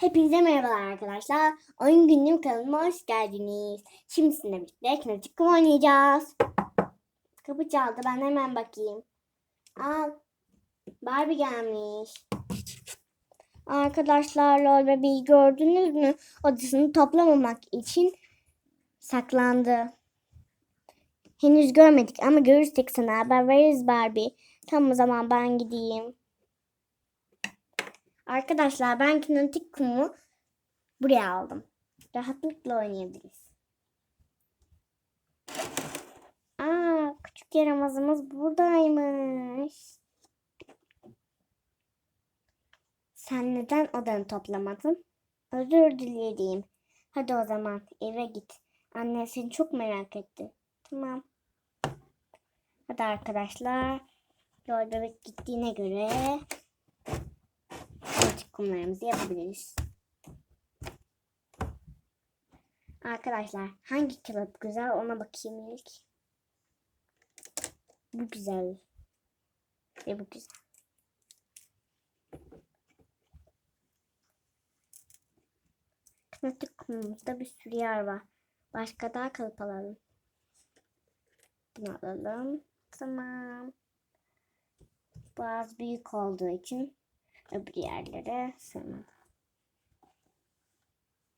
Hepinize merhabalar arkadaşlar. Oyun günlüğüm kanalıma hoş geldiniz. Şimdi sizinle birlikte kinetik kum oynayacağız. Kapı çaldı ben hemen bakayım. Aa, Barbie gelmiş. Arkadaşlar lol bebeği gördünüz mü? Odasını toplamamak için saklandı. Henüz görmedik ama görürsek sana haber veririz Barbie. Tamam o zaman ben gideyim. Arkadaşlar ben kinetik kumu buraya aldım. Rahatlıkla oynayabiliriz. Aa, küçük yaramazımız buradaymış. Sen neden odanı toplamadın? Özür dileyeyim. Hadi o zaman eve git. Anne seni çok merak etti. Tamam. Hadi arkadaşlar. Yol bebek gittiğine göre kumlarımızı yapabiliriz. Arkadaşlar hangi kağıt güzel ona bakayım ilk. Bu güzel. Ve bu güzel. Kritik kumumuzda bir sürü yer var. Başka daha kalıp alalım. Bunu alalım. Tamam. Biraz büyük olduğu için öbür yerlere sığmadı.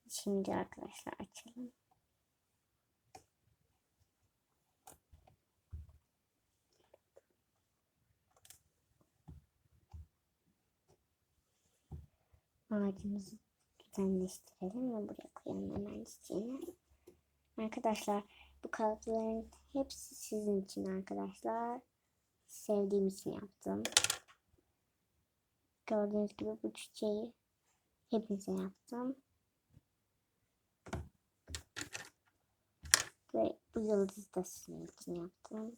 Şimdi arkadaşlar açalım. Ağacımızı düzenleştirelim ve buraya koyalım hemen çiçeğini. Arkadaşlar bu kalıpların hepsi sizin için arkadaşlar. Sevdiğim için yaptım. Gördüğünüz gibi bu çiçeği hepinize yaptım. Ve bu yıldızı da sizin için yaptım.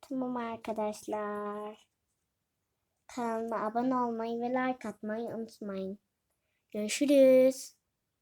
Tamam arkadaşlar. Kanalıma abone olmayı ve like atmayı unutmayın. Görüşürüz.